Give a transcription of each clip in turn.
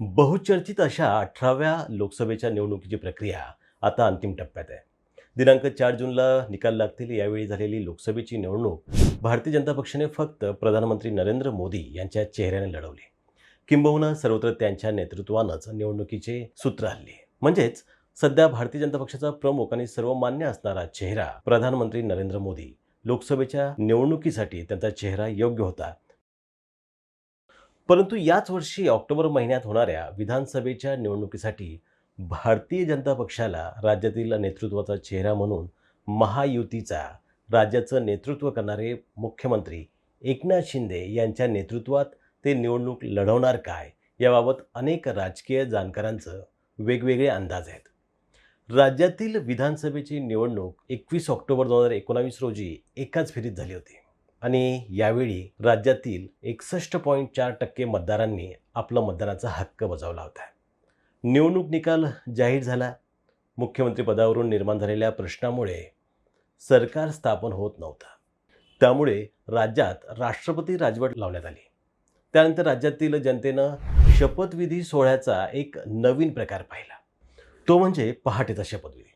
बहुचर्चित अशा अठराव्या लोकसभेच्या निवडणुकीची प्रक्रिया आता अंतिम टप्प्यात आहे. दिनांक चार जूनला निकाल लागतील यावेळी झालेली लोकसभेची निवडणूक भारतीय जनता पक्षाने फक्त प्रधानमंत्री नरेंद्र मोदी यांच्या चेहऱ्याने लढवली. किंबहुना सर्वत्र त्यांच्या नेतृत्वानंच निवडणुकीचे सूत्र हल्ले. म्हणजेच सध्या भारतीय जनता पक्षाचा प्रमुख आणि सर्वमान्य असणारा चेहरा प्रधानमंत्री नरेंद्र मोदी लोकसभेच्या निवडणुकीसाठी त्यांचा चेहरा योग्य होता. परंतु याच वर्षी ऑक्टोबर महिन्यात होणाऱ्या विधानसभेच्या निवडणुकीसाठी भारतीय जनता पक्षाला राज्यातील नेतृत्वाचा चेहरा म्हणून महायुतीचा राज्याचं नेतृत्व करणारे मुख्यमंत्री एकनाथ शिंदे यांच्या नेतृत्वात ते निवडणूक लढवणार काय याबाबत अनेक राजकीय जाणकारांचं वेगवेगळे अंदाज आहेत. राज्यातील विधानसभेची निवडणूक एकवीस ऑक्टोबर दोन हजार एकोणावीस रोजी एकाच फेरीत झाली होती. आणि यावेळी राज्यातील एकसष्ट पॉईंट चार टक्के मतदारांनी आपला मतदानाचा हक्क बजावला होता. निवडणूक निकाल जाहीर झाला. मुख्यमंत्रीपदावरून निर्माण झालेल्या प्रश्नामुळे सरकार स्थापन होत नव्हतं. त्यामुळे राज्यात राष्ट्रपती राजवट लावण्यात आली. त्यानंतर राज्यातील जनतेनं शपथविधी सोहळ्याचा एक नवीन प्रकार पाहिला. तो म्हणजे पहाटेचा शपथविधी.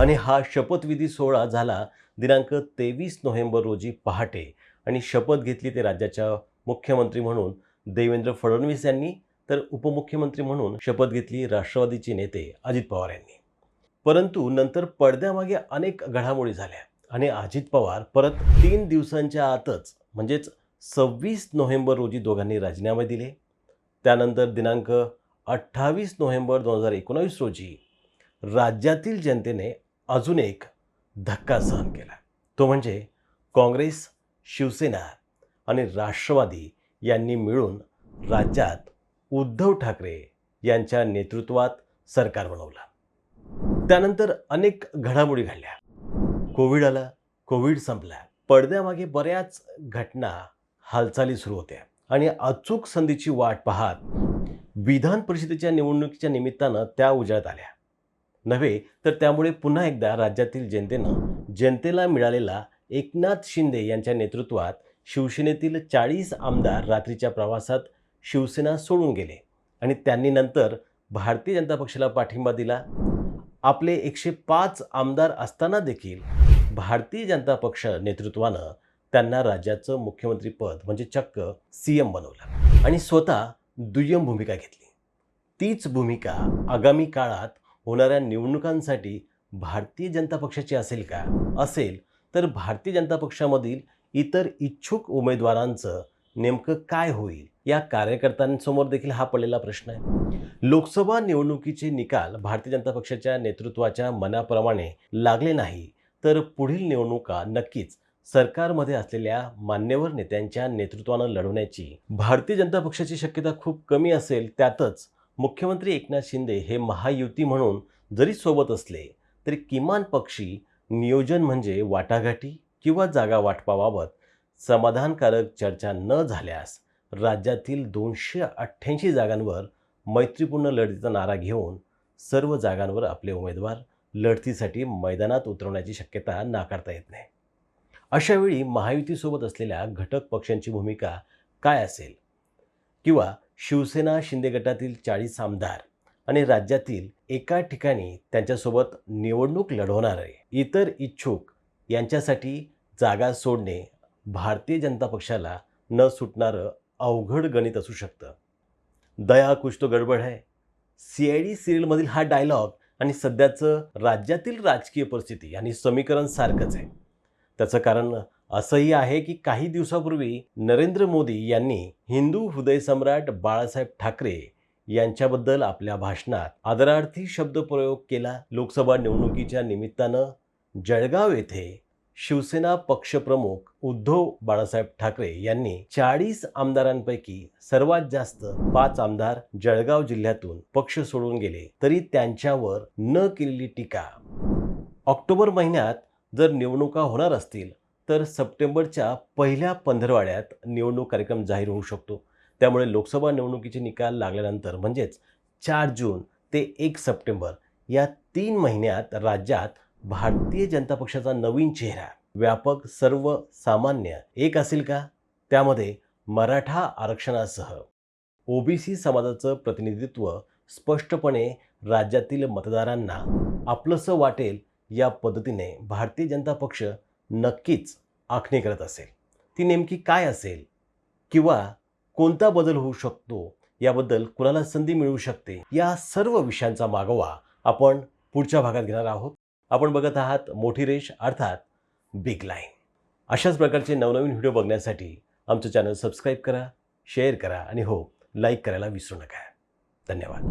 आणि हा शपथविधी सोहळा झाला दिनांक तेवीस नोव्हेंबर रोजी पहाटे. आणि शपथ घेतली ते राज्याच्या मुख्यमंत्री म्हणून देवेंद्र फडणवीस यांनी तर उपमुख्यमंत्री म्हणून शपथ घेतली राष्ट्रवादीचे नेते अजित पवार यांनी. परंतु नंतर पडद्यामागे अनेक घडामोडी झाल्या आणि अजित पवार परत तीन दिवसांच्या आतच म्हणजेच सव्वीस नोव्हेंबर रोजी दोघांनी राजीनामे दिले. त्यानंतर दिनांक अठ्ठावीस नोव्हेंबर दोन हजार एकोणावीस रोजी राज्यातील जनतेने अजून एक धक्का सहन केला. तो म्हणजे काँग्रेस शिवसेना आणि राष्ट्रवादी यांनी मिळून राज्यात उद्धव ठाकरे यांच्या नेतृत्वात सरकार बनवलं. त्यानंतर अनेक घडामोडी घडल्या. कोविड आला कोविड संपला. पडद्यामागे बऱ्याच घटना हालचाली सुरू होत्या आणि अचूक संधीची वाट पाहत विधान परिषदेच्या निवडणुकीच्या निमित्तानं त्या उजाळत आल्या. नव्हे तर त्यामुळे पुन्हा एकदा राज्यातील जनतेनं जनतेला मिळालेला एकनाथ शिंदे यांच्या नेतृत्वात शिवसेनेतील चाळीस आमदार रात्रीच्या प्रवासात शिवसेना सोडून गेले. आणि त्यांनी नंतर भारतीय जनता पक्षाला पाठिंबा दिला. आपले एकशे पाच आमदार असताना देखील भारतीय जनता पक्ष नेतृत्वानं त्यांना राज्याचं मुख्यमंत्रीपद म्हणजे चक्क सी एम बनवलं. आणि स्वतः दुय्यम भूमिका घेतली. तीच भूमिका आगामी काळात होणाऱ्या निवडणुकांसाठी भारतीय जनता पक्षाची असेल का? असेल तर भारतीय जनता पक्षामधील इतर इच्छुक उमेदवारांचं नेमकं काय होईल? या कार्यकर्त्यांसमोर देखील हा पडलेला प्रश्न आहे. लोकसभा निवडणुकीचे निकाल भारतीय जनता पक्षाच्या नेतृत्वाच्या मनाप्रमाणे लागले नाही तर पुढील निवडणुका नक्कीच सरकारमध्ये असलेल्या मान्यवर नेत्यांच्या नेतृत्वानं लढवण्याची भारतीय जनता पक्षाची शक्यता खूप कमी असेल त्यातच मुख्यमंत्री एकनाथ शिंदे हे महायुती म्हणून जरी सोबत असले तरी किमान पक्षी नियोजन म्हणजे वाटाघाटी किंवा जागा वाटपाबाबत समाधानकारक चर्चा न झाल्यास राज्यातील दोनशे अठ्ठ्याऐंशी जागांवर मैत्रीपूर्ण लढतीचा नारा घेऊन सर्व जागांवर आपले उमेदवार लढतीसाठी मैदानात उतरवण्याची शक्यता नाकारता येत नाही. अशावेळी महायुतीसोबत असलेल्या घटक पक्षांची भूमिका काय असेल? किंवा शिवसेना शिंदे गटातील चाळीस आमदार आणि राज्यातील एका ठिकाणी त्यांच्यासोबत निवडणूक लढवणारे इतर इच्छुक यांच्यासाठी जागा सोडणे भारतीय जनता पक्षाला न सुटणारं अवघड गणित असू शकतं. दया कुछ तो गडबड आहे सी आय डी सिरियलमधील हा डायलॉग आणि सध्याचं राज्यातील राजकीय परिस्थिती आणि समीकरण सारखंच आहे. त्याचं कारण असंही आहे की काही दिवसापूर्वी नरेंद्र मोदी यांनी हिंदू हृदयसम्राट बाळासाहेब ठाकरे यांच्याबद्दल आपल्या भाषणात आदरार्थी शब्दप्रयोग केला लोकसभा निवडणुकीच्या निमित्तानं जळगाव येथे शिवसेना पक्षप्रमुख उद्धव बाळासाहेब ठाकरे यांनी चाळीस आमदारांपैकी सर्वात जास्त पाच आमदार जळगाव जिल्ह्यातून पक्ष सोडून गेले तरी त्यांच्यावर न केलेली टीका. ऑक्टोबर महिन्यात जर निवडणुका होणार असतील तर सप्टेंबरच्या पहिल्या पंधरवाड्यात निवडणूक कार्यक्रम जाहीर होऊ शकतो. त्यामुळे लोकसभा निवडणुकीचे निकाल लागल्यानंतर म्हणजेच चार जून ते एक सप्टेंबर या तीन महिन्यात राज्यात भारतीय जनता पक्षाचा नवीन चेहरा व्यापक सर्वसामान्य एक असेल का? त्यामध्ये मराठा आरक्षणासह ओबीसी समाजाचं प्रतिनिधित्व स्पष्टपणे राज्यातील मतदारांना आपलंसं वाटेल या पद्धतीने भारतीय जनता पक्ष नक्कीच आखणी करत असेल. ती नेमकी काय असेल? किंवा कोणता बदल होऊ शकतो? याबद्दल कुणाला संधी मिळू शकते? या सर्व विषयांचा मागोवा आपण पुढच्या भागात घेणार आहोत. आपण बघत आहात मोठी रेष अर्थात बिग लाईन. अशाच प्रकारचे नवनवीन व्हिडिओ बघण्यासाठी आमचं चॅनल सबस्क्राईब करा शेअर करा आणि हो लाईक करायला विसरू नका. धन्यवाद.